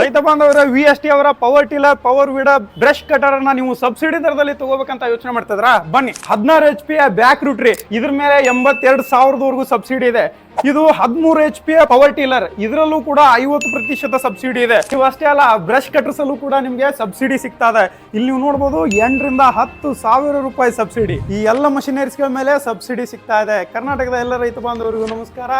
ರೈತ ಬಾಂಧವರ V S T ಅವರ power tiller power weeder brush cutter ಅನ್ನ ನೀವು ಸಬ್ಸಿಡಿ ದರದಲ್ಲಿ ತಗೋಬೇಕಂತ ಯೋಚನೆ ಮಾಡ್ತಿದ್ರ ಬನ್ನಿ, ಹದಿನಾರು ಎಚ್ ಪಿ ಬ್ಯಾಕ್ ರೂಟ್ರಿ ಇದ್ರ ಮೇಲೆ ಎಂಬತ್ತೆರಡು ಸಾವಿರದವರೆಗೂ ಸಬ್ಸಿಡಿ ಇದೆ. ಇದು ಹದಿಮೂರು ಎಚ್ ಪಿ ಪವರ್ ಟೀಲರ್ ಇದರಲ್ಲೂ ಕೂಡ ಐವತ್ತು ಪ್ರತಿಶತ ಸಬ್ಸಿಡಿ ಇದೆ. ನೀವು ಅಷ್ಟೇ ಅಲ್ಲ ಬ್ರಷ್ ಕಟರ್ಸಲ್ಲೂ ಕೂಡ ನಿಮ್ಗೆ ಸಬ್ಸಿಡಿ ಸಿಗ್ತಾ ಇದೆ. ಇಲ್ಲಿ ನೀವು ನೋಡ್ಬೋದು, ಎಂಟರಿಂದ ಹತ್ತು ಸಾವಿರ ರೂಪಾಯಿ ಸಬ್ಸಿಡಿ ಈ ಎಲ್ಲ ಮಷಿನರೀಸ್ಗಳ ಮೇಲೆ ಸಬ್ಸಿಡಿ ಸಿಗ್ತಾ ಇದೆ. ಕರ್ನಾಟಕದ ಎಲ್ಲ ರೈತ ಬಾಂಧವರಿಗೂ ನಮಸ್ಕಾರ.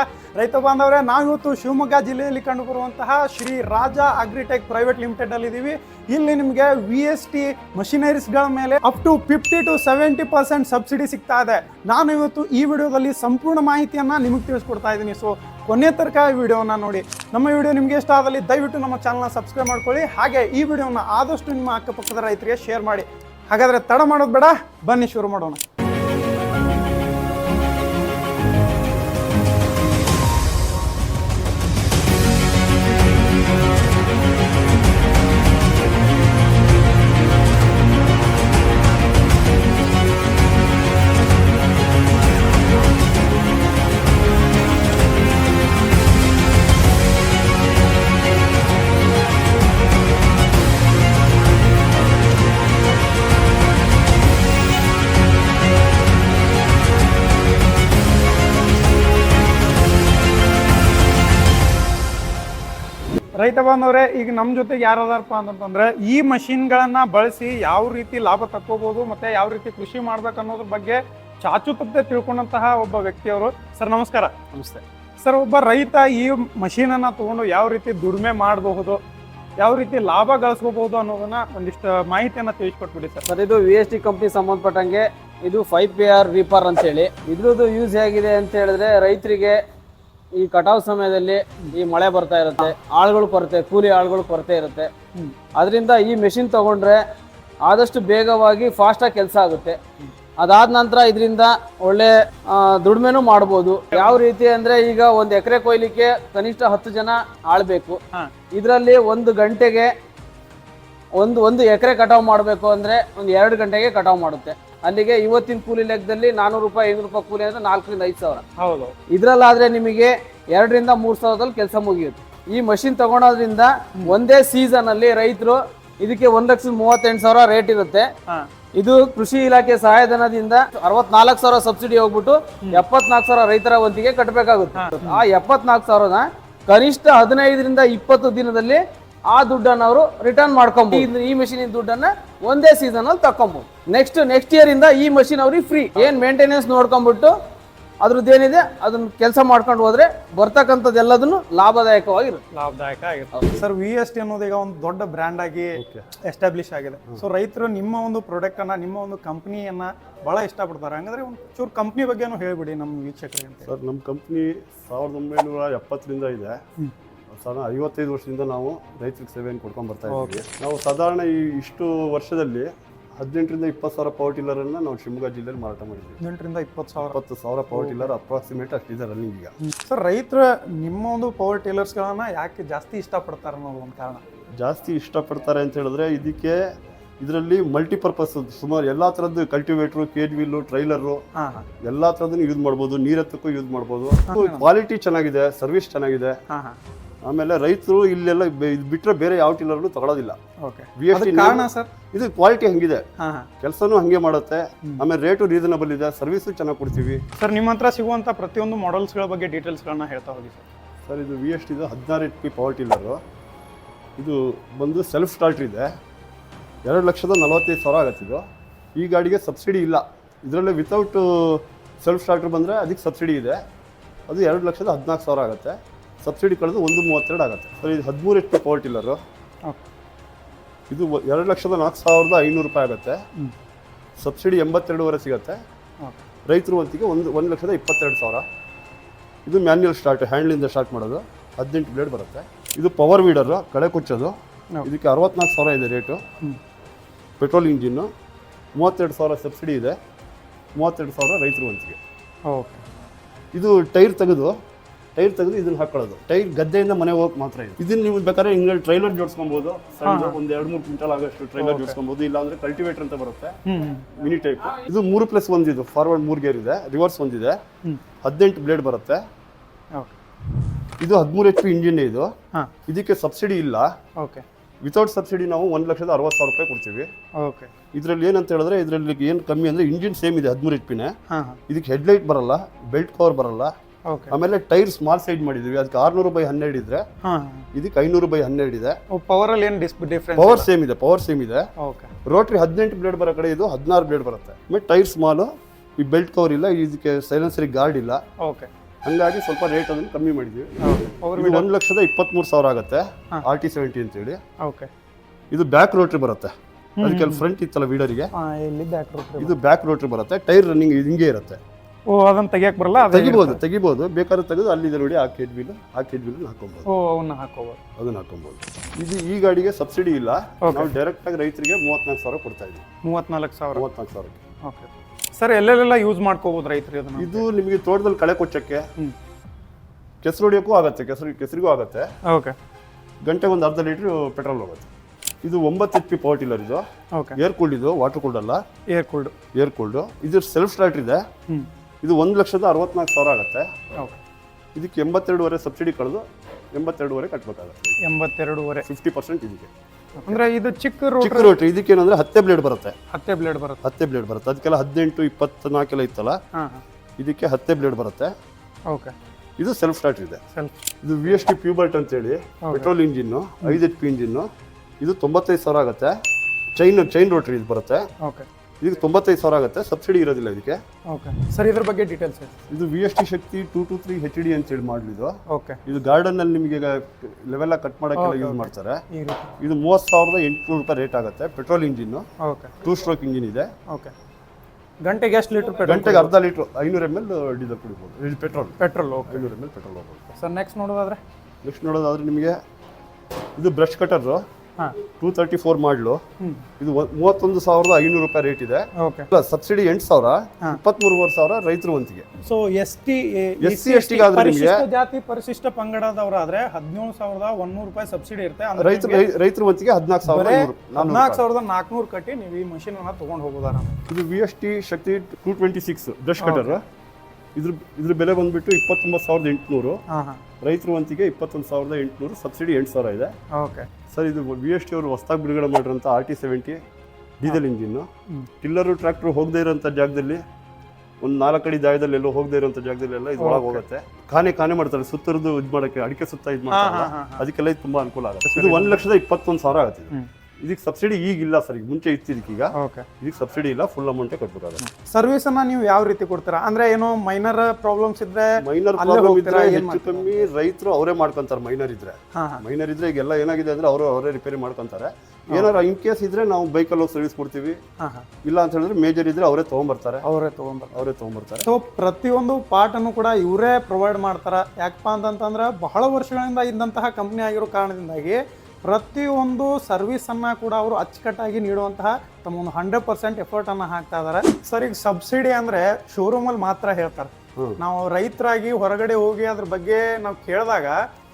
ರೈತ ಬಾಂಧವರೇ, ನಾವಿವತ್ತು ಶಿವಮೊಗ್ಗ ಜಿಲ್ಲೆಯಲ್ಲಿ ಕಂಡುಬರುವಂತಹ Shri Raja Agritech private limited ಅಲ್ಲಿ ಇದೀವಿ. ಇಲ್ಲಿ ನಿಮಗೆ ವಿ ಎಸ್ ಟಿ ಮಷಿನರೀಸ್ಗಳ ಮೇಲೆ up to fifty to seventy percent subsidy ಸಿಗ್ತಾ ಇದೆ. ನಾನು ಇವತ್ತು ಈ ವಿಡಿಯೋದಲ್ಲಿ ಸಂಪೂರ್ಣ ಮಾಹಿತಿಯನ್ನ ನಿಮಗೆ ತಿಳಿಸ್ಕೊಡ್ತಾ ಇದ್ದೀನಿ. ಸೊ ಕೊನೆ ತನಕ ಈ ವಿಡಿಯೋನ ನೋಡಿ. ನಮ್ಮ ವಿಡಿಯೋ ನಿಮಗೆ ಇಷ್ಟ ಆದಲ್ಲಿ ದಯವಿಟ್ಟು ನಮ್ಮ ಚಾನಲ್ನ ಸಬ್ಸ್ಕ್ರೈಬ್ ಮಾಡ್ಕೊಳ್ಳಿ. ಹಾಗೆ ಈ ವಿಡಿಯೋನ ಆದಷ್ಟು ನಿಮ್ಮ ಅಕ್ಕಪಕ್ಕದ ರೈತರಿಗೆ ಶೇರ್ ಮಾಡಿ. ಹಾಗಾದ್ರೆ ತಡ ಮಾಡೋದು ಬೇಡ, ಬನ್ನಿ ಶುರು ಮಾಡೋಣ. ರೈತ ಬಾಂಧವ್ರೆ ಈಗ ನಮ್ಮ ಜೊತೆಗೆ ಯಾರದಾರಪ್ಪ ಅಂತಂದ್ರೆ ಈ ಮಷಿನ್ಗಳನ್ನ ಬಳಸಿ ಯಾವ ರೀತಿ ಲಾಭ ತಕ್ಕೋಬಹುದು ಮತ್ತೆ ಯಾವ ರೀತಿ ಕೃಷಿ ಮಾಡ್ಬೇಕು ಅನ್ನೋದ್ರ ಬಗ್ಗೆ ಚಾಚು ತಪ್ಪದೆ ತಿಳ್ಕೊಂಡಂತಹ ಒಬ್ಬ ವ್ಯಕ್ತಿಯವರು. ಸರ್ ನಮಸ್ಕಾರ. ನಮಸ್ತೆ. ಸರ್ ಒಬ್ಬ ರೈತ ಈ ಮಷೀನ್ ಅನ್ನ ತಗೊಂಡು ಯಾವ ರೀತಿ ದುಡಿಮೆ ಮಾಡಬಹುದು ಯಾವ ರೀತಿ ಲಾಭ ಗಳಿಸ್ಕೋಬಹುದು ಅನ್ನೋದನ್ನ ಒಂದಿಷ್ಟು ಮಾಹಿತಿಯನ್ನ ತಿಳಿಸ್ಕೊಟ್ಬಿಡಿ ಸರ್. ಸರ್ ಇದು ವಿ ಎಸ್ ಟಿ ಕಂಪ್ನಿ ಸಂಬಂಧಪಟ್ಟಂಗೆ ಇದು ಫೈವ್ ಪಿ ಆರ್ ರೀಪರ್ ಅಂತೇಳಿ. ಇದ್ರದ್ದು ಯೂಸ್ ಹೇಗಿದೆ ಅಂತ ಹೇಳಿದ್ರೆ ರೈತರಿಗೆ ಈ ಕಟಾವ್ ಸಮಯದಲ್ಲಿ ಈ ಮಳೆ ಬರ್ತಾ ಇರುತ್ತೆ ಆಳುಗಳು ಕೊರತೆ ಕೂಲಿ ಆಳುಗಳು ಕೊರತೆ ಇರುತ್ತೆ. ಅದರಿಂದ ಈ ಮೆಷಿನ್ ತಗೊಂಡ್ರೆ ಆದಷ್ಟು ಬೇಗವಾಗಿ ಫಾಸ್ಟಾಗಿ ಕೆಲಸ ಆಗುತ್ತೆ. ಅದಾದ ನಂತರ ಇದರಿಂದ ಒಳ್ಳೆ ದುಡ್ಮೆನೂ ಮಾಡ್ಬೋದು. ಯಾವ ರೀತಿ ಅಂದ್ರೆ ಈಗ ಒಂದು ಎಕರೆ ಕೊಯ್ಲಿಕ್ಕೆ ಕನಿಷ್ಠ ಹತ್ತು ಜನ ಆಳ್ಬೇಕು. ಇದರಲ್ಲಿ ಒಂದು ಗಂಟೆಗೆ ಒಂದು ಒಂದು ಎಕರೆ ಕಟಾವ್ ಮಾಡಬೇಕು ಅಂದ್ರೆ ಒಂದು ಎರಡು ಗಂಟೆಗೆ ಕಟಾವ್ ಮಾಡುತ್ತೆ. ಅಲ್ಲಿಗೆ ಇವತ್ತಿನ ಕೂಲಿ ಲೆಕ್ಕದಲ್ಲಿ ನಾನೂರು ರೂಪಾಯಿ ಐನೂರು ರೂಪಾಯಿ ಕೂಲಿ ಅಂದ್ರೆ ನಾಲ್ಕರಿಂದ ಐದು ಸಾವಿರ. ಹೌದು. ಇದ್ರಲ್ಲಾದ್ರೆ ನಿಮಗೆ ಎರಡರಿಂದ ಮೂರು ಸಾವಿರದಲ್ಲಿ ಕೆಲಸ ಮುಗಿಯುತ್ತೆ. ಈ ಮಷಿನ್ ತಗೊಳೋದ್ರಿಂದ ಒಂದೇ ಸೀಸನ್ ಅಲ್ಲಿ ರೈತರು ಇದಕ್ಕೆ ಒಂದ್ ಲಕ್ಷದ ಮೂವತ್ತೆಂಟು ಸಾವಿರ ರೇಟ್ ಇರುತ್ತೆ. ಇದು ಕೃಷಿ ಇಲಾಖೆ ಸಹಾಯಧನದಿಂದ ಅರವತ್ನಾಲ್ಕು ಸಾವಿರ ಸಬ್ಸಿಡಿ ಹೋಗ್ಬಿಟ್ಟು ಎಪ್ಪತ್ನಾಲ್ಕು ಸಾವಿರ ರೈತರ ವಂತಿಗೆ ಕಟ್ಟಬೇಕಾಗುತ್ತೆ ಆ ಎಪ್ಪತ್ನಾಲ್ಕು ಸಾವಿರನ ಕನಿಷ್ಠ ಹದಿನೈದರಿಂದ ಇಪ್ಪತ್ತು ದಿನದಲ್ಲಿ ಆ ದುಡ್ಡನ್ನು ಅವರು ರಿಟರ್ನ್ ಮಾಡ್ಕೊಬಹುದು ಈ ಮಷೀನಿನ ದುಡ್ಡನ್ನ ಒಂದೇ ಸೀಸನ್ ಅಲ್ಲಿ ತಕೊಂಬಹುದು ನೆಕ್ಸ್ಟ್ ನೆಕ್ಸ್ಟ್ ಇಯರ್ ಇಂದ ಈ ಮಷೀನ್ ಅವ್ರಿಗೆ ಫ್ರೀ ಏನ್ ಮೇಂಟೆನೆನ್ಸ್ ನೋಡ್ಕೊಂಡ್ಬಿಟ್ಟು ಅದ್ರದ್ದು ಏನಿದೆ ಅದನ್ನ ಕೆಲಸ ಮಾಡ್ಕೊಂಡು ಹೋದ್ರೆ ಬರ್ತಕ್ಕಂಥದ್ದೆಲ್ಲದನ್ನು ಲಾಭದಾಯಕವಾಗಿರುತ್ತೆ. ಲಾಭದಾಯಕ ಆಗಿರುತ್ತೆ. ಸರ್ ವಿ ಎಸ್ ಟಿ ಅನ್ನೋದು ಈಗ ಒಂದು ದೊಡ್ಡ ಬ್ರ್ಯಾಂಡ್ ಆಗಿ ಎಸ್ಟಾಬ್ಲಿಷ್ ಆಗಿದೆ. ಸೊ ರೈತರು ನಿಮ್ಮ ಒಂದು ಪ್ರಾಡಕ್ಟ್ ಅನ್ನ ನಿಮ್ಮ ಒಂದು ಕಂಪ್ನಿಯನ್ನ ಬಹಳ ಇಷ್ಟಪಡ್ತಾರೆ. ಹಂಗಂದ್ರೆ ಒಂದು ಚೂರು ಕಂಪ್ನಿ ಬಗ್ಗೆನೂ ಹೇಳ್ಬಿಡಿ ನಮ್ಮ ವೀಕ್ಷಕರಿಗೆ ಅಂತ ಸರ್ ನಮ್ಮ ಕಂಪ್ನಿ ಸಾವಿರದ ಒಂಬೈನೂರ ಎಪ್ಪತ್ತರಿಂದ ಇದೆ. ಸರ್ ಐವತ್ತೈದು ವರ್ಷದಿಂದ ನಾವು ರೈತರಿಗೆ ಸೇವೆಯನ್ನು ಕೊಡ್ಕೊಂಡು ಬರ್ತಾ ಇದ್ದೀವಿ. ನಾವು ಸಾಧಾರಣ ಈ ಇಷ್ಟು ವರ್ಷದಲ್ಲಿ ಹದಿನೆಂಟರಿಂದ ಇಪ್ಪತ್ತು ಸಾವಿರ ಪವರ್ ಟಿಲ್ಲರನ್ನು ನಾವು ಶಿವಮೊಗ್ಗ ಜಿಲ್ಲೆಯಲ್ಲಿ ಮಾರಾಟ ಮಾಡಿದ್ವಿ ಹದಿನೆಂಟರಿಂದ ಇಪ್ಪತ್ತು ಸಾವಿರ. ಇಪ್ಪತ್ತು ಸಾವಿರ ಪವರ್ ಟಿಲ್ಲರ್ ಅಪ್ರಾಕ್ಸಿಮೇಟ್ ಅಷ್ಟಿದೆ ರನ್ನಿಂಗ್ ಈಗ. ಸರ್ ರೈತರು ನಿಮ್ಮ ಒಂದು ಪವರ್ ಟಿಲ್ಲರ್ಸ್ಗಳನ್ನು ಯಾಕೆ ಜಾಸ್ತಿ ಇಷ್ಟಪಡ್ತಾರೆ ಅನ್ನೋದು ಒಂದು ಕಾರಣ? ಜಾಸ್ತಿ ಇಷ್ಟಪಡ್ತಾರೆ ಅಂತ ಹೇಳಿದ್ರೆ ಇದಕ್ಕೆ ಇದರಲ್ಲಿ ಮಲ್ಟಿಪರ್ಪಸ್ ಸುಮಾರು ಎಲ್ಲ ಥರದ್ದು ಕಲ್ಟಿವೇಟ್ರು ಕೇಜ್ ವೀಲು ಟ್ರೈಲರು ಎಲ್ಲ ಥರದ್ದು ಯೂಸ್ ಮಾಡ್ಬೋದು. ನೀರತ್ತಕ್ಕೂ ಯೂಸ್ ಮಾಡ್ಬೋದು. ಕ್ವಾಲಿಟಿ ಚೆನ್ನಾಗಿದೆ ಸರ್ವಿಸ್ ಚೆನ್ನಾಗಿದೆ. ಹಾಂ ಹಾಂ. ಆಮೇಲೆ ರೈತರು ಇಲ್ಲೆಲ್ಲ ಬಿಟ್ಟರೆ ಇದ್ ಬಿಟ್ರೆ ಬೇರೆ ಯಾವ ಟೀಲರ್ನು ತಗೊಳ್ಳೋದಿಲ್ಲ okay. V F T sir? ಇದು ಕ್ವಾಲಿಟಿ ಹಂಗಿದೆ. ಕೆಲಸನೂ ಹಂಗೆ ಮಾಡುತ್ತೆ. ಆಮೇಲೆ ರೇಟು ರೀಸನಬಲ್ ಇದೆ. ಸರ್ವಿಸು ಚೆನ್ನಾಗಿ ಕೊಡ್ತೀವಿ. ಸರ್ ನಿಮ್ಮ ಹತ್ರ ಸಿಗುವಂಥ ಪ್ರತಿಯೊಂದು ಮಾಡೆಲ್ಸ್ಗಳ ಬಗ್ಗೆ ಡೀಟೇಲ್ಸ್ಗಳನ್ನ ಹೇಳ್ತಾ ಹೋಗಿ ಸರ್. ಸರ್ ಇದು ವಿ ಎಸ್ ಟಿದು ಹದಿನಾರು ಎಚ್ ಪಿ ಪವರ್ ಟೀಲರು ಇದು ಬಂದು ಸೆಲ್ಫ್ ಸ್ಟಾರ್ಟರ್ ಇದೆ. ಎರಡು ಲಕ್ಷದ ನಲವತ್ತೈದು ಸಾವಿರ ಆಗುತ್ತೆ ಇದು. ಈ ಗಾಡಿಗೆ ಸಬ್ಸಿಡಿ ಇಲ್ಲ. ಇದರಲ್ಲೇ ವಿತೌಟ್ ಸೆಲ್ಫ್ ಸ್ಟಾರ್ಟರ್ ಬಂದರೆ ಅದಕ್ಕೆ ಸಬ್ಸಿಡಿ ಇದೆ. ಅದು ಎರಡು ಲಕ್ಷದ ಹದಿನಾಲ್ಕು ಸಾವಿರ ಆಗುತ್ತೆ. ಸಬ್ಸಿಡಿ ಕಳೆದು ಒಂದು ಮೂವತ್ತೆರಡು ಆಗುತ್ತೆ. ಸರ್ ಇದು ಹದಿಮೂರು ಎಚ್ ಪಿ ಪವರ್ ಟಿಲ್ಲರು ಇದು ಎರಡು ಲಕ್ಷದ ನಾಲ್ಕು ಸಾವಿರದ ಐನೂರು ರೂಪಾಯಿ ಆಗುತ್ತೆ. ಸಬ್ಸಿಡಿ ಎಂಬತ್ತೆರಡುವರೆ ಸಿಗುತ್ತೆ. ರೈತರು ಅಂತಿಗೆ ಒಂದು ಒಂದು ಲಕ್ಷದ ಇಪ್ಪತ್ತೆರಡು ಸಾವಿರ. ಇದು ಮ್ಯಾನ್ಯಲ್ ಸ್ಟಾರ್ಟ್ ಹ್ಯಾಂಡ್ಲಿಂದ ಸ್ಟಾರ್ಟ್ ಮಾಡೋದು. ಹದಿನೆಂಟು ಬ್ಲೇಡ್ ಬರುತ್ತೆ. ಇದು ಪವರ್ ವೀಡರು ಕಳೆ ಕುಚ್ಚೋದು. ಇದಕ್ಕೆ ಅರವತ್ನಾಲ್ಕು ಸಾವಿರ ಇದೆ ರೇಟು. ಪೆಟ್ರೋಲ್ ಇಂಜಿನ್ನು ಮೂವತ್ತೆರಡು ಸಾವಿರ ಸಬ್ಸಿಡಿ ಇದೆ. ಮೂವತ್ತೆರಡು ಸಾವಿರ ರೈತರು ಅಂತಿಗೆ. ಓಕೆ. ಇದು ಟೈರ್ ತೆಗೆದು ಟೈರ್ ತೆಗೆದು ಇದನ್ನ ಹಾಕೊಳ್ಳೋದು. ಟೈರ್ ಗದ್ದೆಯಿಂದ ಮನೆ ಹೋಗಕ್ಕೆ ಮಾತ್ರ ಇದೆ ಇದನ್ನ ನೀವು ಬೇಕಾದ್ರೆ ಹಿಂಗೆ ಟ್ರೈಲರ್ ಜೋಡಿಸ್ಕೊಬಹುದು ಸಣ್ಣ ಒಂದು ಎರಡು ಮೂರು ಕ್ವಿಂಟಲ್ ಆಗೋಷ್ಟು ಟ್ರೈಲರ್ ಜೋಡಿಸ್ಕೊಬಹುದು ಇಲ್ಲ ಅಂದ್ರೆ ಕಲ್ಟಿವೇಟರ್ ಅಂತ ಬರುತ್ತೆ. ಮಿನಿ ಟೈಪ್ ಇದು ಮೂರು ಪ್ಲಸ್ ಒಂದಿದು ಫಾರ್ವರ್ಡ್ ಮೂರು ಗೇರ್ ಇದೆ. ರಿವರ್ಸ್ ಒಂದಿದೆ. ಹದಿನೆಂಟು ಬ್ಲೇಡ್ ಬರುತ್ತೆ. ಇದು ಹದಿಮೂರು ಎಚ್ ಪಿ ಇಂಜಿನ್ ಇದು. ಇದಕ್ಕೆ ಸಬ್ಸಿಡಿ ಇಲ್ಲ. ಓಕೆ ವಿತೌಟ್ ಸಬ್ಸಿಡಿ ನಾವು ಒಂದು ಲಕ್ಷದ ಅರವತ್ತು ಸಾವಿರ ರೂಪಾಯಿ ಕೊಡ್ತೀವಿ. ಓಕೆ ಇದರಲ್ಲಿ ಏನಂತ ಹೇಳಿದ್ರೆ ಇದರಲ್ಲಿ ಏನು ಕಮ್ಮಿ ಅಂದರೆ ಇಂಜಿನ್ ಸೇಮ್ ಇದೆ ಹದಿಮೂರು ಎಚ್ ಪಿನೇ ಇದಕ್ಕೆ ಹೆಡ್ಲೈಟ್ ಬರಲ್ಲ. ಬೆಲ್ಟ್ ಕವರ್ ಬರಲ್ಲ. ಆಮೇಲೆ ಟೈರ್ ಸ್ಮಾಲ್ ಸೈಡ್ ಮಾಡಿದ್ವಿ. ಅದಕ್ಕೆ ಆರ್ನೂರು ಬೈ ಹನ್ನೆರಡು ಇದ್ರೆ ಹಾಂ. ಇದಕ್ಕೆ ಐನೂರು ಬೈ ಹನ್ನೆರಡು ಇದೆ. ಪವರಲ್ಲಿ ಏನು ಡಿಸ್ ಡಿಫ್ರೆನ್ಸ್ ಪವರ್ ಸೇಮ್ ಇದೆ ಪವರ್ ಸೇಮ್ ಇದೆ. ಓಕೆ ರೋಟ್ರಿ ಹದಿನೆಂಟು ಬ್ಲೇಡ್ ಬರೋ ಕಡೆ ಇದು ಹದಿನಾರು ಬ್ಲೇಡ್ ಬರುತ್ತೆ. ಆಮೇಲೆ ಟೈರ್ ಸ್ಮಾಲು ಈ ಬೆಲ್ಟ್ ಕವರ್ ಇಲ್ಲ ಇದಕ್ಕೆ ಸೈಲೆನ್ಸರಿ ಗಾರ್ಡ್ ಇಲ್ಲ. ಓಕೆ ಹಂಗಾಗಿ ಸ್ವಲ್ಪ ರೇಟ್ ಅದನ್ನು ಕಮ್ಮಿ ಮಾಡಿದೀವಿ. ಒಂದು ಲಕ್ಷದ ಇಪ್ಪತ್ತ್ಮೂರು ಸಾವಿರ ಆಗುತ್ತೆ. ಆರ್ ಟಿ ಸೆವೆಂಟಿ ಅಂತೇಳಿ. ಓಕೆ ಇದು ಬ್ಯಾಕ್ ರೋಟ್ರಿ ಬರುತ್ತೆ. ಅದಕ್ಕೆ ಫ್ರಂಟ್ ಇತ್ತಲ್ಲ ವೀಡರಿಗೆ ಇದು ಬ್ಯಾಕ್ ರೋಟ್ರಿ ಬರುತ್ತೆ. ಟೈರ್ ರನ್ನಿಂಗ್ ಹಿಂಗೆ ಇರುತ್ತೆ. ಓ ಅದನ್ನ ತೆಗಿಯಕ್ ಬರಲ್ಲ ಅದು ತೆಗಿಬೋದು ತೆಗಿಬೋದು. ಬೇಕಾದ್ರೆ ತೆಗೆದು ಅಲ್ಲಿ ನೋಡಿ ಆ ಕೆಡ್ ವೀಲ್ ಆ ಕೆಡ್ ವೀಲ್ ಹಾಕೊಬೋದು ಓ ಅವನ್ನ ಹಾಕೋಬೋದು. ಅದನ್ನ ಹಾಕೊಬೋದು ಇದು ಈ ಗಾಡಿಗೆ ಸಬ್ಸಿಡಿ ಇಲ್ಲ. ನಾವು ಡೈರೆಕ್ಟ್ ಆಗಿ ರೈತರಿಗೆ ಮೂವತ್ನಾಲ್ಕು ಸಾವಿರ ಕೊಡ್ತಾ ಇದ್ದೀವಿ. ಮೂವತ್ನಾಲ್ಕು ಸಾವಿರ. ಮೂವತ್ನಾಲ್ಕು ಸಾವಿರಕ್ಕೆ. ಓಕೆ ಸರ್ ಎಲ್ಲೆಲ್ಲೆಲ್ಲ ಯೂಸ್ ಮಾಡ್ಕೋಬೋದು ರೈತರಿಗೆ ಅದನ್ನ ಇದು ನಿಮಗೆ ತೋಟದಲ್ಲಿ ಕಳೆ ಕೊಚ್ಚಕ್ಕೆ. ಕೆಸರು ಹೊಡಿಯೋಕ್ಕೂ ಆಗುತ್ತೆ ಕೆಸರು ಕೆಸರಿಗೂ ಆಗುತ್ತೆ. ಓಕೆ ಗಂಟೆಗೆ ಒಂದು ಅರ್ಧ ಲೀಟ್ರ್ ಪೆಟ್ರೋಲ್ ಹೋಗುತ್ತೆ. ಇದು ಒಂಬತ್ತು ಎಚ್ ಪಿ ಪವರ್ ಟಿಲ್ಲರ್ ಇದು. ಏರ್ ಕೂಲ್ಡ್ ಇದು ವಾಟರ್ ಕೂಲ್ಡ್ ಅಲ್ಲ. ಏರ್ ಕೂಲ್ಡ್ ಏರ್ ಕೂಲ್ಡ್ ಇದು ಸೆಲ್ಫ್ ಸ್ಟಾರ್ಟ್ ಇದೆ. ಇದು ಒಂದು ಲಕ್ಷದ ಅರವತ್ನಾಲ್ಕು ಸಾವಿರ ಆಗುತ್ತೆ. ಓಕೆ. ಇದಕ್ಕೆ ಎಂಬತ್ತೆರಡುವರೆ ಸಬ್ಸಿಡಿ ಕಳೆದು ಎಂಬತ್ತೆರಡುವರೆ ಕಟ್ಬೇಕಾಗುತ್ತೆ. ಎಂಬತ್ತೆರಡುವರೆ. ಫಿಫ್ಟಿ ಪರ್ಸೆಂಟ್ ಇದಕ್ಕೆ. ಅಂದ್ರೆ ಇದು ಚಿಕ್ಕ ಚಿಕ್ಕ ರೋಟ್ರಿ ಇದಕ್ಕೆ ಏನಂದ್ರೆ ಹತ್ತೆ ಬ್ಲೇಡ್ ಬರುತ್ತೆ. ಹತ್ತೆ ಬ್ಲೇಡ್ ಬರುತ್ತೆ. ಹತ್ತೆ ಬ್ಲೇಡ್ ಬರುತ್ತೆ. ಅದಕ್ಕೆಲ್ಲ ಹದಿನೆಂಟು ಇಪ್ಪತ್ನಾಲ್ಕೆಲ್ಲ ಇತ್ತಲ್ಲ? ಹಾಂ ಇದಕ್ಕೆ ಹತ್ತೆ ಬ್ಲೇಡ್ ಬರುತ್ತೆ. ಓಕೆ. ಇದು ಸೆಲ್ಫ್ ಸ್ಟಾರ್ಟ್ ಇದೆ. ಸೆಲ್ಫ್ ಇದು ವಿ ಎಸ್ ಟಿ ಪ್ಯೂಬರ್ಟ್ ಅಂತೇಳಿ ಪೆಟ್ರೋಲ್ ಇಂಜಿನ್ನು ಐದು ಎಚ್ ಪಿ ಇಂಜಿನ್ನು ಇದು ತೊಂಬತ್ತೈದು ಸಾವಿರ ಆಗುತ್ತೆ. ಚೈನ್ ಚೈನ್ ರೋಟ್ರಿ ಇದು ಬರುತ್ತೆ. ಓಕೆ. ಇದಕ್ಕೆ ತೊಂಬತ್ತೈದು ಸಾವಿರ ಆಗುತ್ತೆ ಸಬ್ಸಿಡಿ ಇರೋದಿಲ್ಲ ಇದಕ್ಕೆ. ಓಕೆ ಸರ್ ಇದ್ರ ಬಗ್ಗೆ ಡೀಟೇಲ್ಸ್ ಹೇಳಿ. ಇದು V S T Shakti two two three H D ಅಂತೇಳಿ ಮಾಡಲಿದ್ದು ಓಕೆ ಇದು. ಗಾರ್ಡನ್ ಅಲ್ಲಿ ನಿಮಗೆ ಲೆವೆಲ್ಲ ಕಟ್ ಮಾಡೋಕ್ಕೆಲ್ಲ ಯೂಸ್ ಮಾಡ್ತಾರೆ. ಈ ರೀತಿ. ಇದು ಮೂವತ್ತು ಸಾವಿರದ ಎಂಟುನೂರು ರೂಪಾಯಿ ರೇಟ್ ಆಗುತ್ತೆ petrol engine okay two stroke engine ಇದೆ. ಓಕೆ ಗಂಟೆಗೆ ಎಷ್ಟು ಲೀಟರ್ ಪೆಟ್ರೋಲ್ ಗಂಟೆಗೆ ಅರ್ಧ ಲೀಟ್ರ್ ಐನೂರು ಎಂ ಎಲ್ ಡೀಸೆಲ್ ಕುಡಿಬೋದು. ಇದು ಪೆಟ್ರೋಲ್ ಪೆಟ್ರೋಲ್ ಓಕೆ ಐನೂರು ಎಂ ಎಲ್ ಪೆಟ್ರೋಲ್ ಹೋಗ್ಬೋದು ಸರ್ ನೆಕ್ಸ್ಟ್ ನೋಡೋದಾದ್ರೆ? ನೆಕ್ಸ್ಟ್ ನೋಡೋದಾದ್ರೆ ನಿಮಗೆ ಇದು brush cutter two thirty four ಮಾಡಲು. ಇದು ಮೂವತ್ತೊಂದು ಸಾವಿರದ ಐನೂರು ರೂಪಾಯಿ ರೇಟ್ ಇದೆ. ಸಬ್ಸಿಡಿ ಎಂಟು ಸಾವಿರ ಇಪ್ಪತ್ಮೂರುವರೆ ಸಾವಿರ ರೈತರ ವಂತಿಗೆ so S T S C S T ಜಾತಿ ಪರಿಶಿಷ್ಟ ಪಂಗಡದವರಾದ್ರೆ ಹದಿನೇಳು ಸಾವಿರದ ಒಂದೂರು ರೂಪಾಯಿ ಸಬ್ಸಿಡಿ ಇರುತ್ತೆ. ರೈತರು ರೈತರ ವಂತಿಗೆ ಹದಿನಾಲ್ಕು ಸಾವಿರ ಹದಿನಾಲ್ಕು ಸಾವಿರದ ನಾಲ್ಕುನೂರು ಕಟ್ಟಿ ನೀವು ಈ ಮಷೀನ್ ಅನ್ನ ತಗೊಂಡು ಹೋಗೋದಾರ ಇದು V S T Shakti two twenty six brush cutter ಇದ್ರ ಇದ್ರ ಬೆಲೆ ಬಂದ್ಬಿಟ್ಟು ಇಪ್ಪತ್ತೊಂಬತ್ತು ಸಾವಿರದ ಎಂಟುನೂರು. ರೈತರ ವಂತಿಗೆ ಇಪ್ಪತ್ತೊಂದು ಸಾವಿರದ ಎಂಟುನೂರು ಸಬ್ಸಿಡಿ ಎಂಟು ಸಾವಿರ ಇದೆ. ಓಕೆ. ಸರ್ ಇದು ಬಿ ಎಸ್ ಟಿ ಅವರು ಹೊಸದಾಗಿ ಬಿಡುಗಡೆ ಮಾಡಿರೋಂಥ R T seventy diesel engine. Tiller tractor ಹೋಗದೇ ಇರೋಂಥ ಜಾಗದಲ್ಲಿ ಒಂದು ನಾಲ್ಕು ಅಡಿ ಜಾಗದಲ್ಲಿ ಎಲ್ಲೋ ಹೋಗದೇ ಇರೋಂಥ ಜಾಗದಲ್ಲಿ ಎಲ್ಲ ಇದು ಒಳಗೆ ಹೋಗುತ್ತೆ. ಕಾನೆ ಕಾನೆ ಮಾಡ್ತಾರೆ ಸುತ್ತರದು ಇದು ಮಾಡೋಕ್ಕೆ ಅಡಿಕೆ ಸುತ್ತ ಇದು ಹಾ. ಅದಕ್ಕೆಲ್ಲ ಇದು ತುಂಬ ಅನುಕೂಲ ಆಗುತ್ತೆ. ಇದು ಒಂದು ಲಕ್ಷದ ಇಪ್ಪತ್ತೊಂದು ಸಾವಿರ ಆಗುತ್ತೆ. ಇದಕ್ಕೆ ಸಬ್ಸಿಡಿ ಈಗ ಇಲ್ಲ ಸರ್ ಈಗ ಮುಂಚೆ ಇತ್ತು ಇದಕ್ಕೀಗ ಓಕೆ. ಇದಕ್ಕೆ ಸಬ್ಸಿಡಿ ಇಲ್ಲ ಫುಲ್ ಅಮೌಂಟೇ ಕಟ್ಬೇಕಾಗುತ್ತೆ ಸರ್ವಿಸ್ ಅನ್ನ ನೀವು ಯಾವ ರೀತಿ ಕೊಡ್ತೀರಾ? ಅಂದ್ರೆ ಏನೋ ಮೈನರ್ ಪ್ರಾಬ್ಲಮ್ಸ್ ಇದ್ರೆ ಮೈನರ್ ಅಲ್ಲೇ ಪ್ರಾಬ್ಲಮ್ ಹೋಗ್ತೀರಾ? ಇದ್ರೆ ಏನ್ ಹೆಚ್ಚು ಕಮ್ಮಿ ರೈತರು ಅವರೇ ಮಾಡ್ಕೊಂತಾರೆ ಮೈನರ್ ಇದ್ರೆ. ಹಾ ಹಾ. ಮೈನರ್ ಇದ್ರೆ ಈಗೆಲ್ಲ ಏನಾಗಿದೆ ಅಂದ್ರೆ ಅವರು ಅವರೇ ರಿಪೇರಿ ಮಾಡ್ಕೊಂತಾರೆ. ಏನಾರ ಇನ್ ಕೇಸ್ ಇದ್ರೆ ನಾವು ಬೈಕಲ್ಲಿ ಹೋಗಿ ಸರ್ವಿಸ್ ಕೊಡ್ತೀವಿ. ಹಾ ಹಾ. ಇಲ್ಲ ಅಂತ ಹೇಳಿದ್ರೆ ಮೇಜರ್ ಇದ್ರೆ ಅವರೇ ತಗೊಂಬರ್ತಾರೆ. ಅವರೇ ತಗೊಂಡ್ಬರ್ತಾರೆ ಅವರೇ ತಗೊಂಬರ್ತಾರೆ. ಸೊ ಪ್ರತಿಯೊಂದು ಪಾರ್ಟ್ ಅನ್ನು ಕೂಡ ಇವರೇ ಪ್ರೊವೈಡ್ ಮಾಡ್ತಾರ. ಯಾಕಪ್ಪ ಅಂತಂತಂದ್ರೆ ಬಹಳ ವರ್ಷಗಳಿಂದ ಇದ್ದಂತಹ ಕಂಪ್ನಿ ಆಗಿರೋ ಕಾರಣದಿಂದಾಗಿ ಪ್ರತಿಯೊಂದು ಸರ್ವಿಸ್ ಅನ್ನ ಕೂಡ ಅವರು ಅಚ್ಚುಕಟ್ಟಾಗಿ ನೀಡುವಂತಹ ತಮ್ಮ ಒಂದು ಹಂಡ್ರೆಡ್ ಪರ್ಸೆಂಟ್ ಎಫರ್ಟ್ ಅನ್ನ ಹಾಕ್ತಾ ಇದ್ದಾರೆ ಸರ್ ಈಗ ಸಬ್ಸಿಡಿ ಅಂದ್ರೆ ಶೋರೂಮ್ ಅಲ್ಲಿ ಮಾತ್ರ ಹೇಳ್ತಾರೆ. ನಾವು ರೈತರಾಗಿ ಹೊರಗಡೆ ಹೋಗಿ ಅದ್ರ ಬಗ್ಗೆ ನಾವು ಕೇಳಿದಾಗ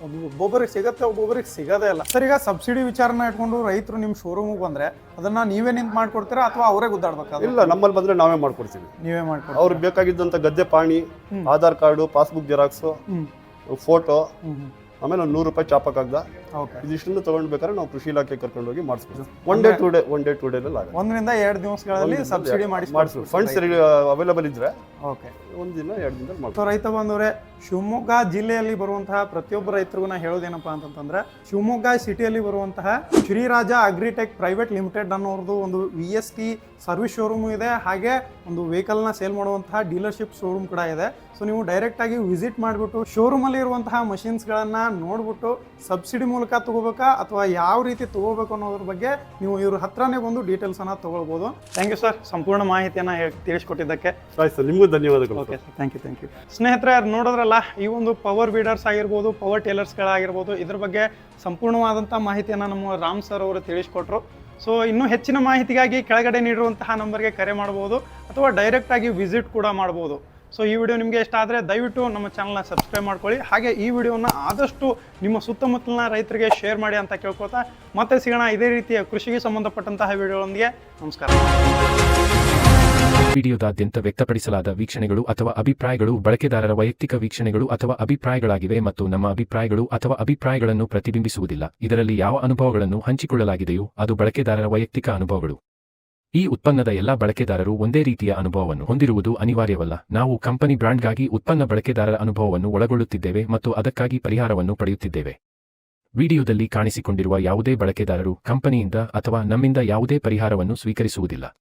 ಒಬ್ಬೊಬ್ಬರಿಗೆ ಸಿಗತ್ತೆ ಒಬ್ಬೊಬ್ಬರಿಗೆ ಸಿಗೋದೇ ಇಲ್ಲ. ಸರ್ ಈಗ ಸಬ್ಸಿಡಿ ವಿಚಾರನ ಇಟ್ಕೊಂಡು ರೈತರು ನಿಮ್ಮ ಶೋರೂಮಿಗೆ ಬಂದ್ರೆ ಅದನ್ನ ನೀವೇ ನಿಂತು ಮಾಡ್ಕೊಡ್ತೀರಾ ಅಥವಾ ಅವರೇ ಗುದ್ದಾಡ್ಬೇಕಾದ್ರೆ ಇಲ್ಲ ನಮ್ಮಲ್ಲಿ ಬಂದ್ರೆ ನಾವೇ ಮಾಡ್ಕೊಡ್ತೀವಿ. ನೀವೇ ಮಾಡ್ಕೊಡ್ತೀವಿ ಅವ್ರಿಗೆ ಬೇಕಾಗಿದ್ದಂಥ ಗದ್ದೆ ಪಾಣಿ Aadhaar card passbook xerox photo ಆಮೇಲೆ ಒಂದು ನೂರು ರೂಪಾಯಿ ಚಾಪಕ್ಕಾಗ್ದ. ಇದಿಷ್ಟನ್ನು ತಗೊಂಡ್ಬೇಕಾದ್ರೆ ನಾವು ಕೃಷಿ ಇಲಾಖೆ ಕರ್ಕೊಂಡು ಹೋಗಿ ಮಾಡಿಸ್ಬೋದು. One day to day one day to day ಆಗುತ್ತೆ ಒಂದರಿಂದ ಎರಡು ದಿವಸಗಳಲ್ಲಿ ಸಬ್ಸಿಡಿ ಮಾಡಿ ಮಾಡಿಸ್ಬೋದು. ಫಂಡ್ಸ್ ಅವೈಲೇಬಲ್ ಇದ್ರೆ ಓಕೆ ಒಂದು ದಿನ ಎರಡು ದಿನದಲ್ಲಿ ಮಾಡ್ತಾರೆ ಮಾಡ್ಬೋದು ರೈತ ಬಂದವರೇ ಶಿವಮೊಗ್ಗ ಜಿಲ್ಲೆಯಲ್ಲಿ ಬರುವಂತಹ ಪ್ರತಿಯೊಬ್ಬ ರೈತರಿಗೂ ನಾ ಹೇಳೋದೇನಪ್ಪ ಅಂತಂತಂದ್ರೆ ಶಿವಮೊಗ್ಗ ಸಿಟಿಯಲ್ಲಿ ಬರುವಂತಹ ಶ್ರೀರಾಜ ಅಗ್ರಿಟೆಕ್ ಪ್ರೈವೇಟ್ ಲಿಮಿಟೆಡ್ ಅನ್ನೋರ್ದು ಒಂದು V S T service showroom ಇದೆ. ಹಾಗೆ ಒಂದು ವೆಹಿಕಲ್ನ ಸೇಲ್ ಮಾಡುವಂತಹ ಡೀಲರ್ಶಿಪ್ ಶೋರೂಮ್ ಕೂಡ ಇದೆ. ಸೊ ನೀವು ಡೈರೆಕ್ಟ್ ಆಗಿ ವಿಸಿಟ್ ಮಾಡಿಬಿಟ್ಟು ಶೋರೂಮಲ್ಲಿ ಇರುವಂತಹ ಮಷಿನ್ಸ್ಗಳನ್ನು ನೋಡ್ಬಿಟ್ಟು ಸಬ್ಸಿಡಿ ಮೂಲಕ ತಗೋಬೇಕಾ ಅಥವಾ ಯಾವ ರೀತಿ ತಗೋಬೇಕು ಅನ್ನೋದ್ರ ಬಗ್ಗೆ ನೀವು ಇವ್ರ ಹತ್ರನೇ ಬಂದು ಡೀಟೇಲ್ಸ್ ಅನ್ನ ತಗೊಳ್ಬೋದು. ಥ್ಯಾಂಕ್ ಯು ಸರ್ ಸಂಪೂರ್ಣ ಮಾಹಿತಿಯನ್ನ ತಿಳಿಸ್ಕೊಟ್ಟಿದ್ದಕ್ಕೆ. ಆಯ್ತು ಸರ್ ನಿಮಗೂ ಧನ್ಯವಾದಗಳು okay thank you thank you ಸ್ನೇಹಿತರೆ ನೋಡಿದ್ರಲ್ಲ ಈ ಒಂದು ಪವರ್ ಬೀಡರ್ಸ್ ಆಗಿರ್ಬೋದು ಪವರ್ ಟೇಲರ್ಸ್ಗಳಾಗಿರ್ಬೋದು ಇದ್ರ ಬಗ್ಗೆ ಸಂಪೂರ್ಣವಾದಂಥ ಮಾಹಿತಿಯನ್ನು ನಮ್ಮ ರಾಮ್ ಸರ್ ಅವರು ತಿಳಿಸ್ಕೊಟ್ರು. ಸೊ ಇನ್ನೂ ಹೆಚ್ಚಿನ ಮಾಹಿತಿಗಾಗಿ ಕೆಳಗಡೆ ನೀಡಿರುವಂತಹ ನಂಬರ್ಗೆ ಕರೆ ಮಾಡ್ಬೋದು ಅಥವಾ ಡೈರೆಕ್ಟಾಗಿ ವಿಸಿಟ್ ಕೂಡ ಮಾಡ್ಬೋದು. ಸೊ ಈ ವಿಡಿಯೋ ನಿಮಗೆ ಇಷ್ಟ ಆದರೆ ದಯವಿಟ್ಟು ನಮ್ಮ ಚಾನಲ್ನ ಸಬ್ಸ್ಕ್ರೈಬ್ ಮಾಡ್ಕೊಳ್ಳಿ. ಹಾಗೆ ಈ ವಿಡಿಯೋನ ಆದಷ್ಟು ನಿಮ್ಮ ಸುತ್ತಮುತ್ತಲಿನ ರೈತರಿಗೆ ಶೇರ್ ಮಾಡಿ ಅಂತ ಕೇಳ್ಕೊತಾ ಮತ್ತೆ ಸಿಗೋಣ ಇದೇ ರೀತಿಯ ಕೃಷಿಗೆ ಸಂಬಂಧಪಟ್ಟಂತಹ ವಿಡಿಯೋಗಳೊಂದಿಗೆ ನಮಸ್ಕಾರ. ವಿಡಿಯೋದಾದ್ಯಂತ ವ್ಯಕ್ತಪಡಿಸಲಾದ ವೀಕ್ಷಣೆಗಳು ಅಥವಾ ಅಭಿಪ್ರಾಯಗಳು ಬಳಕೆದಾರರ ವೈಯಕ್ತಿಕ ವೀಕ್ಷಣೆಗಳು ಅಥವಾ ಅಭಿಪ್ರಾಯಗಳಾಗಿವೆ ಮತ್ತು ನಮ್ಮ ಅಭಿಪ್ರಾಯಗಳು ಅಥವಾ ಅಭಿಪ್ರಾಯಗಳನ್ನು ಪ್ರತಿಬಿಂಬಿಸುವುದಿಲ್ಲ. ಇದರಲ್ಲಿ ಯಾವ ಅನುಭವಗಳನ್ನು ಹಂಚಿಕೊಳ್ಳಲಾಗಿದೆಯೋ ಅದು ಬಳಕೆದಾರರ ವೈಯಕ್ತಿಕ ಅನುಭವಗಳು. ಈ ಉತ್ಪನ್ನದ ಎಲ್ಲಾ ಬಳಕೆದಾರರು ಒಂದೇ ರೀತಿಯ ಅನುಭವವನ್ನು ಹೊಂದಿರುವುದು ಅನಿವಾರ್ಯವಲ್ಲ. ನಾವು ಕಂಪನಿ ಬ್ರಾಂಡ್ಗಾಗಿ ಉತ್ಪನ್ನ ಬಳಕೆದಾರರ ಅನುಭವವನ್ನು ಒಳಗೊಳ್ಳುತ್ತಿದ್ದೇವೆ ಮತ್ತು ಅದಕ್ಕಾಗಿ ಪರಿಹಾರವನ್ನು ಪಡೆಯುತ್ತಿದ್ದೇವೆ. ವಿಡಿಯೋದಲ್ಲಿ ಕಾಣಿಸಿಕೊಂಡಿರುವ ಯಾವುದೇ ಬಳಕೆದಾರರು ಕಂಪನಿಯಿಂದ ಅಥವಾ ನಮ್ಮಿಂದ ಯಾವುದೇ ಪರಿಹಾರವನ್ನು ಸ್ವೀಕರಿಸುವುದಿಲ್ಲ.